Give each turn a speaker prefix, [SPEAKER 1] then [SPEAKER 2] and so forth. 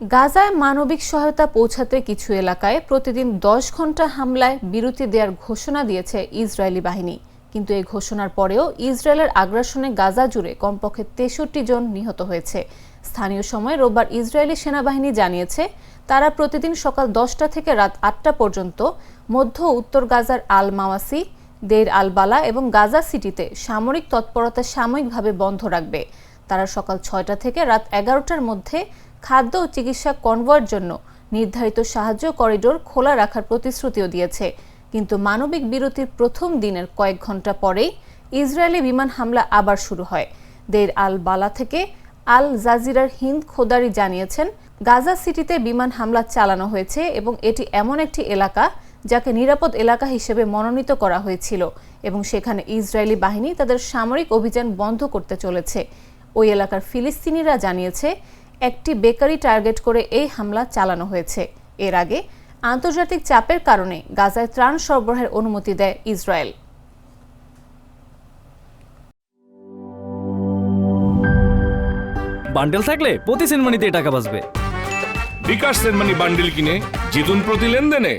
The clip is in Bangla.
[SPEAKER 1] গাজায় মানবিক সহায়তা পৌঁছাতে কিছু এলাকায় প্রতিদিন দশ ঘণ্টা হামলায় বিরতি দেওয়ার ঘোষণা দিয়েছে ইসরায়েলি বাহিনী। কিন্তু এই ঘোষণার পরেও ইসরায়েলের আগ্রাসনে গাজা জুড়ে কমপক্ষে তেষট্টি জন নিহত হয়েছে। স্থানীয় সময় রোববার ইসরায়েলি সেনাবাহিনী জানিয়েছে, তারা প্রতিদিন সকাল দশটা থেকে রাত আটটা পর্যন্ত মধ্য উত্তর গাজার আল মাওয়াসি দের আল বালা এবং গাজা সিটিতে সামরিক তৎপরতা সাময়িকভাবে বন্ধ রাখবে। তারা সকাল ছয়টা থেকে রাত এগারোটার মধ্যে খাদ্য ও চিকিৎসা কনভয়ের জন্য নির্ধারিত সাহায্য করিডোর খোলা রাখার প্রতিশ্রুতিও দিয়েছে। কিন্তু মানবিক বিরতির প্রথম দিনের কয়েক ঘণ্টা পরেই ইসরায়েলি বিমান হামলা আবার শুরু হয়। দের আল বালা থেকে আল জাজিরার হিন্দ খোদারি জানিয়েছেন, গাজা সিটিতে বিমান হামলা চালানো হয়েছে এবং এটি এমন একটি এলাকা যাকে নিরাপদ এলাকা হিসেবে মনোনীত করা হয়েছিল এবং সেখানে ইসরায়েলি বাহিনী তাদের সামরিক অভিযান বন্ধ করতে চলেছে। ওই এলাকার ফিলিস্তিনিরা জানিয়েছে একটি বেকারি টার্গেট করে এই হামলা চালানো হয়েছে। এর আগে আন্তর্জাতিক চাপের কারণে গাজায় ত্রাণ সরবরাহের অনুমতি দেয় ইসরায়েল।
[SPEAKER 2] বান্ডেল থাকলে প্রতি সেনমানিতে টাকা বাঁচবে।
[SPEAKER 3] বিকাশ সেনমানি বান্ডেল কিনে জিতুন প্রতি লেনদেনে।